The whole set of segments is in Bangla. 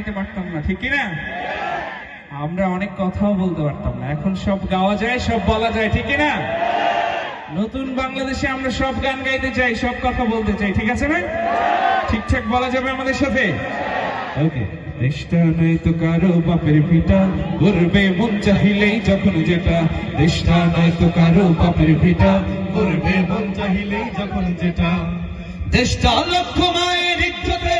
গাইতে পারতাম না, ঠিক না আমরা অনেক কথাও বলতে পারতাম না। এখন সব গাওয়া যায়, সব বলা যায়, ঠিক না নতুন বাংলাদেশে আমরা সব গান গাইতে চাই, সব কথা বলতে চাই, ঠিক আছে না? ঠিকঠাক বলা যাবে আমাদের সাথে? ওকে। দেশটা নাই তো কারও বাপের ভিটা করবে মন চাহিলেই যখন যেটা। দেশটা নাই তো কারও বাপের ভিটা করবে মন চাহিলেই যখন যেটা। দেশটা লক্ষ মায়ের ইজ্জতের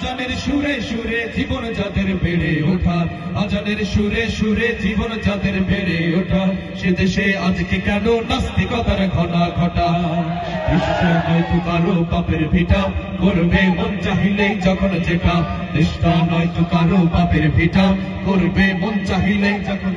আজানের সুরে সুরে জীবন যাদের বেড়ে ওঠা আজানের সুরে সুরে জীবন যাদের বেড়ে ওঠা সে দেশে আজকে কেন নাস্তিকতার ঘটা ঘটা? যখন যেটা। দেশটা নয়তো কারও পাপের ভিটা, করবে মন চাহিলেই যখন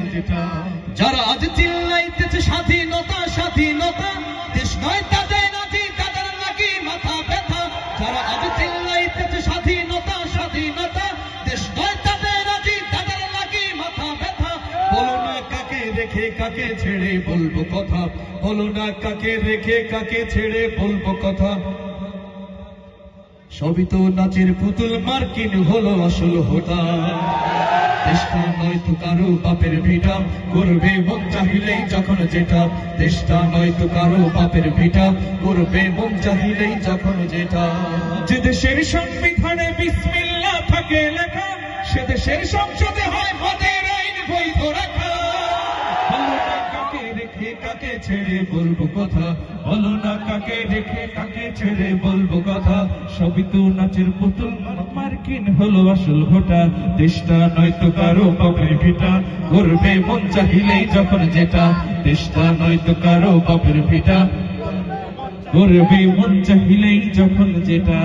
স্বাধীনতা দেশ নয় তাদের নাকি তাদের নাকি মাথা ব্যথা। বলো না কাকে রেখে কাকে ছেড়ে বলব কথা? বলো না কাকে রেখে কাকে ছেড়ে বলব কথা? সবই তো নাচের পুতুল, মার্কিন হলো আসল হোটা। দেশটা নয়তো কারও বাপের ভিটা, করবে মন চাহিলেই যখন যেটা। দেশটা নয়তো কারও বাপের ভিটা, করবে মন চাহিলেই যখন যেটা। যে দেশের সংবিধানে বিসমিল্লাহ থাকে লেখা, সে দেশের সংসদে হয় মদের আইন বৈধ রাখা। কাকে ছেড়ে বলব কথা, বলো না কাকে রেখে কাকে ছেড়ে বলব কথা। সবই তো নাচের পুতুল, মার্কিন হলো আসল দেশটা কারও বাপের ভিটা করবে মন চাহিলেই যখন যেটা। দেশটা নয়তো কারও বাপের ভিটা করবে মন চাহিলেই যখন যেটা।